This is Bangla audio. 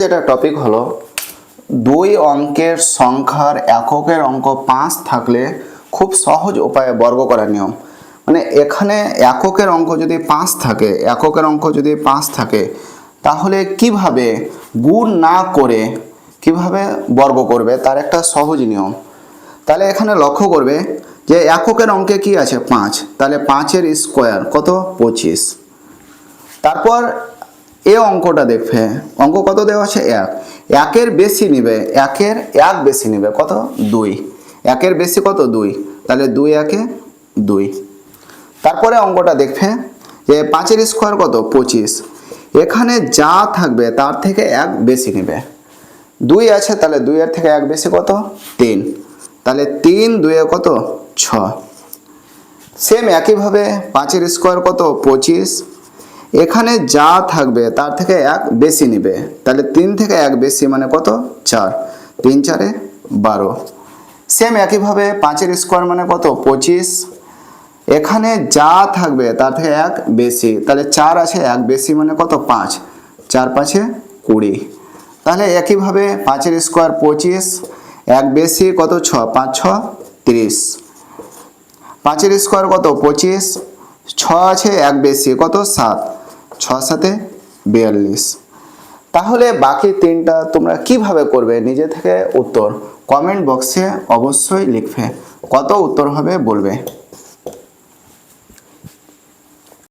যেটা টপিক হলো, দুই অঙ্কের সংখ্যার এককের অঙ্ক পাঁচ থাকলে খুব সহজ উপায়ে বর্গ করার নিয়ম। মানে এখানে এককের অঙ্ক যদি পাঁচ থাকে, এককের অঙ্ক যদি পাঁচ থাকে, তাহলে কীভাবে গুণ না করে কীভাবে বর্গ করবে, তার একটা সহজ নিয়ম। তাহলে এখানে লক্ষ্য করবে যে এককের অঙ্কে কি আছে? পাঁচ। তাহলে পাঁচের স্কোয়ার কত? পঁচিশ। তারপর এ অঙ্কটা দেখবে। অঙ্ক কত দেওয়া আছে? এক। একের বেশি নিবে, একের এক বেশি নিবে কত? দুই। একের বেশি কত? দুই। তাহলে দুই একে দুই। তারপরে অঙ্কটা দেখবে যে পাঁচের স্কোয়ার কত? পঁচিশ। এখানে যা থাকবে তার থেকে এক বেশি নেবে। দুই আছে, তাহলে দুইয়ের থেকে এক বেশি কত? তিন। তাহলে তিন দুয়ে কত? ছ সেম একইভাবে পাঁচের স্কোয়ার কত? পঁচিশ। এখানে যা থাকবে তার থেকে এক বেশি নিবে। তাহলে তিন থেকে এক বেশি মানে কত? চার। তিন চারে বারো। সেম একইভাবে পাঁচের স্কোয়ার মানে কত? পঁচিশ। এখানে যা থাকবে তার থেকে এক বেশি। তাহলে চার আছে, এক বেশি মানে কত? পাঁচ। চার পাঁচে কুড়ি। তাহলে একইভাবে পাঁচের স্কোয়ার পঁচিশ, এক বেশি কত? ছ, পাঁচ, ছ, তিরিশ। পাঁচের স্কোয়ার কত? পঁচিশ। ছ আছে, এক বেশি কত? সাত। ছ সাথে বিয়াল্লিশ। তাহলে বাকি তিনটা তোমরা কীভাবে করবে? নিজে থেকে উত্তর কমেন্ট বক্সে অবশ্যই লিখবে। কত উত্তর হবে বলবে?